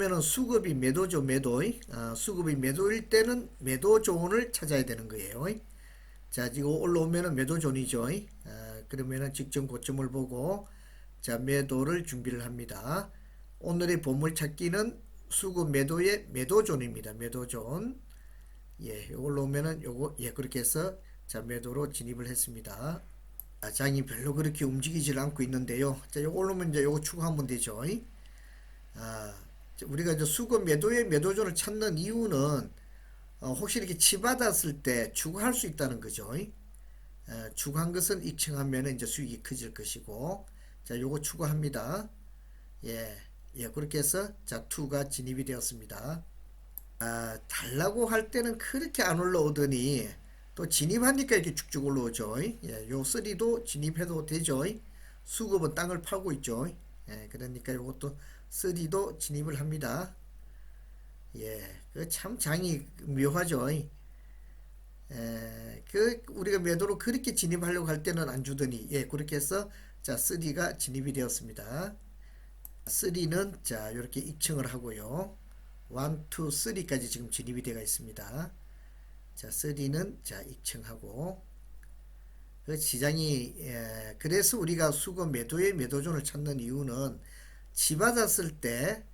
올라오면은 수급이 매도죠, 매도. 어, 수급이 매도일 때는 매도 존을 찾아야 되는 거예요. 자, 지금 올라오면은 매도 존이죠. 어, 그러면은 직전 고점을 보고 자, 매도를 준비를 합니다. 오늘의 보물 찾기는 수급 매도의 매도 존입니다. 매도 존. 예, 요걸로 오면은 요거 예, 그렇게 해서 자, 매도로 진입을 했습니다. 아, 장이 별로 그렇게 움직이질 않고 있는데요. 자, 요걸로 오면 이제 요거 추가하면 되죠. 아, 우리가 이제 수급 매도의 매도존을 찾는 이유는 어, 혹시 이렇게 치받았을 때 추가할 수 있다는 거죠. 에, 추가한 것은 입증하면 이제 수익이 커질 것이고, 자, 요거 추가합니다. 예, 예, 그렇게 해서 자, 2가 진입이 되었습니다. 아, 달라고 할 때는 그렇게 안 올라오더니 또 진입하니까 이렇게 쭉쭉 올라오죠. 예, 요 3도 진입해도 되죠. 수급은 땅을 파고 있죠. 예, 그러니까 요것도 3도 진입을 합니다. 예, 그 참 장이 묘하죠. 에, 그 우리가 매도로 그렇게 진입하려고 할 때는 안 주더니 예, 그렇게 해서 자, 3가 진입이 되었습니다. 3는 자, 이렇게 입증을 하고요. 1, 2, 3까지 지금 진입이 되어 있습니다. 자, 3는 자, 입증하고 그 시장이 예, 그래서 우리가 수급 매도의 매도존을 찾는 이유는 지받았을 때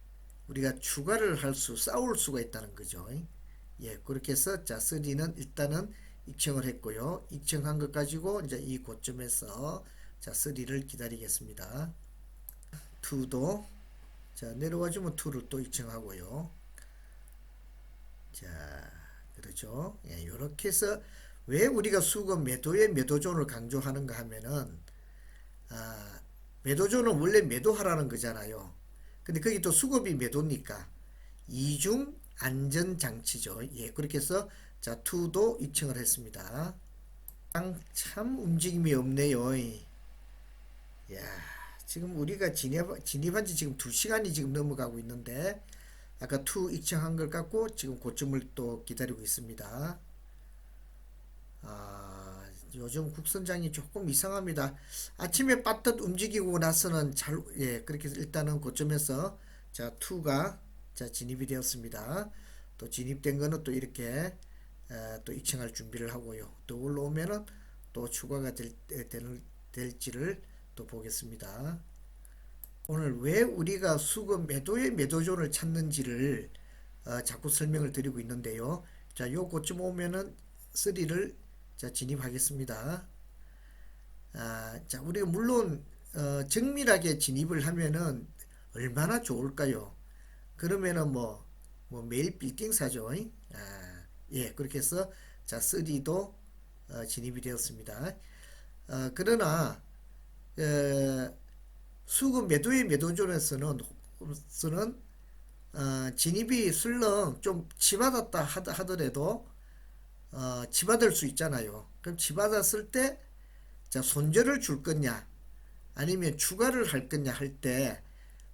우리가 추가를 할 수, 싸울 수가 있다는 거죠. 예, 그렇게 해서 자, 3는 일단은 입증을 했고요. 입증한 것 가지고 이제 이 고점에서 자, 3를 기다리겠습니다. 2도 자, 내려와 주면 2를 또 입증하고요. 자, 그렇죠. 예, 이렇게 해서 왜 우리가 수급 매도의 매도존을 강조하는가 하면은 아, 매도존은 원래 매도하라는 거잖아요. 근데 거기 또 수급이 매도니까 이중 안전 장치죠. 예, 그렇게 해서 자, 2도 입증을 했습니다. 참, 참 움직임이 없네요. 야, 지금 우리가 진입, 진입한 지 지금 2 시간이 지금 넘어가고 있는데 아까 2 입증한 걸 갖고 지금 고점을 또 기다리고 있습니다. 아, 요즘 국선장이 조금 이상합니다. 아침에 빠듯 움직이고 나서는 잘, 예, 그렇게 일단은 고점에서 자, 2가 자, 진입이 되었습니다. 또 진입된 거는 또 이렇게 에, 또 입증할 준비를 하고요. 또 올라오면은 또 추가가 될, 될, 될지를 또 보겠습니다. 오늘 왜 우리가 수급 매도의 매도존을 찾는지를 어, 자꾸 설명을 드리고 있는데요. 자, 요 고점 오면은 3를 자, 진입하겠습니다. 아, 자, 우리가 물론 어, 정밀하게 진입을 하면은 얼마나 좋을까요? 그러면은 뭐, 뭐 매일 빌딩 사죠. 아, 예, 그렇게 해서 자, 3도 어, 진입이 되었습니다. 어, 그러나 에, 수급 매도의 매도존에서는 서는 어, 진입이 슬렁 좀 치받았다 하더- 하더라도 어, 치받을 수 있잖아요. 그럼 치받았을 때, 자, 손절을 줄 거냐, 아니면 추가를 할 거냐 할 때,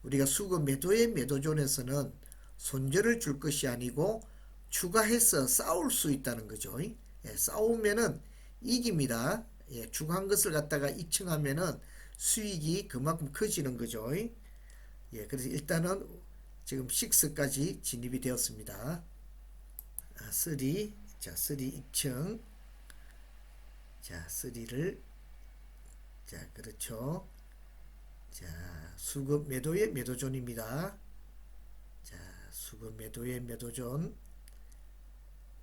우리가 수급 매도의 매도존에서는 손절을 줄 것이 아니고, 추가해서 싸울 수 있다는 거죠. 예, 싸우면은 이깁니다. 예, 추가한 것을 갖다가 입증하면은 수익이 그만큼 커지는 거죠. 예, 그래서 일단은 지금 6까지 진입이 되었습니다. 아, 3, 자, 3 입증. 자, 3를 자, 그렇죠. 자, 수급 매도의 매도존입니다. 자, 수급 매도의 매도존.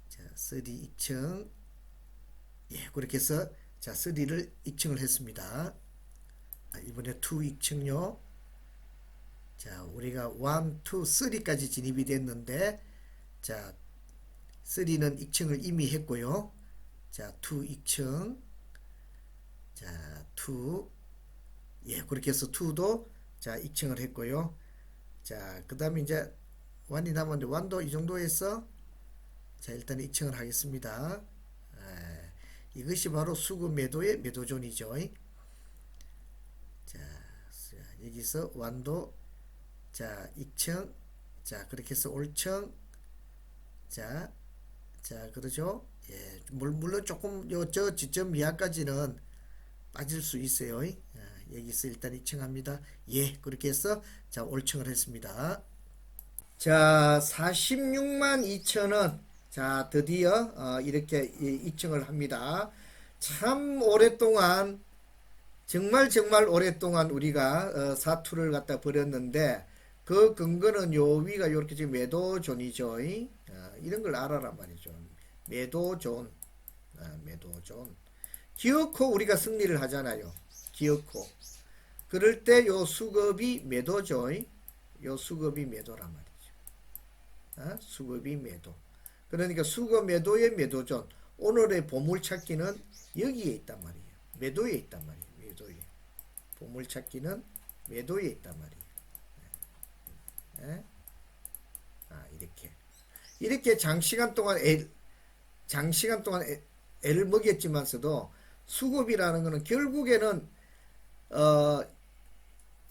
자, 3 입증. 예, 그렇게 해서 자, 3를 입증을 했습니다. 아, 이번에 2 입증요. 자, 우리가 1, 2, 3까지 진입이 됐는데 자, 3는 입증을 이미 했고요. 자, 2 입증. 자, 2. 예, 그렇게 해서 2도 자, 입증을 했고요. 자, 그 다음에 이제 1이 남았는데 1도 이 정도에서 자, 일단 입증을 하겠습니다. 에, 이것이 바로 수급 매도의 매도존이죠. 자, 여기서 완도 자, 입증 자, 그렇게 해서 올청 자, 자, 그러죠? 예, 물- 물론 조금 요저 지점 이하까지는 빠질 수 있어요. 아, 여기서 일단 입증합니다. 예, 그렇게 해서 자, 올청을 했습니다. 자, 46만 2천 원. 자, 드디어 어, 이렇게 이- 입증을 합니다. 참 오랫동안 정말 정말 오랫동안 우리가 어, 사투를 갖다 버렸는데 그 근거는 요 위가 이렇게 지금 매도존이죠. 어, 이런 걸 알아란 말이죠. 매도존, 어, 매도존. 기어코 우리가 승리를 하잖아요. 기어코. 그럴 때 요 수급이 매도죠. 요 수급이 매도란 말이죠. 어? 수급이 매도. 그러니까 수급 매도의 매도존. 오늘의 보물찾기는 여기에 있단 말이에요. 매도에 있단 말이에요. 매도에. 보물찾기는 매도에 있단 말이에요. 예? 아, 이렇게. 이렇게 장시간 동안 애, 장시간 동안 애, 애를 먹였지만서도 수급이라는 거는 결국에는 어,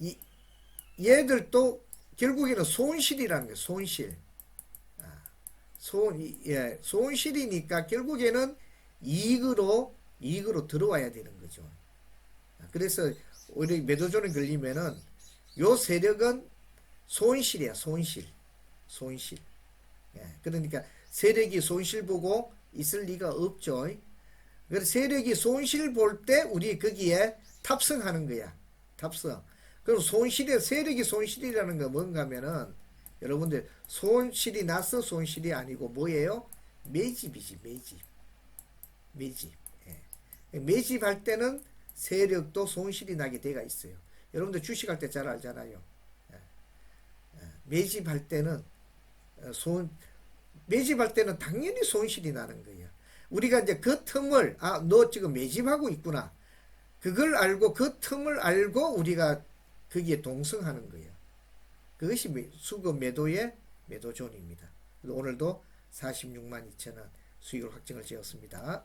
이, 얘들도 결국에는 손실이라는 거예요. 손실. 아, 손, 이- 예, 손실이니까 결국에는 이익으로 이익으로 들어와야 되는 거죠. 아, 그래서 우리 매도존에 걸리면은 요 세력은 손실이야, 손실. 손실. 예, 그러니까 세력이 손실 보고 있을 리가 없죠. 그래서 세력이 손실 볼 때 우리 거기에 탑승하는 거야. 탑승. 그럼 손실에 세력이 손실이라는 건 뭔가 하면은 여러분들 손실이 나서 손실이 아니고 뭐예요? 매집이지 매집. 매집. 예. 매집할 때는 세력도 손실이 나게 돼가 있어요. 여러분들 주식할 때 잘 알잖아요. 매집할 때는 어, 손 매집할 때는 당연히 손실이 나는 거예요. 우리가 이제 그 틈을 아 너 지금 매집하고 있구나. 그걸 알고 그 틈을 알고 우리가 거기에 동승하는 거예요. 그것이 매- 수급 매도의 매도존입니다. 오늘도 46만 2천 원 수익을 확정을 지었습니다.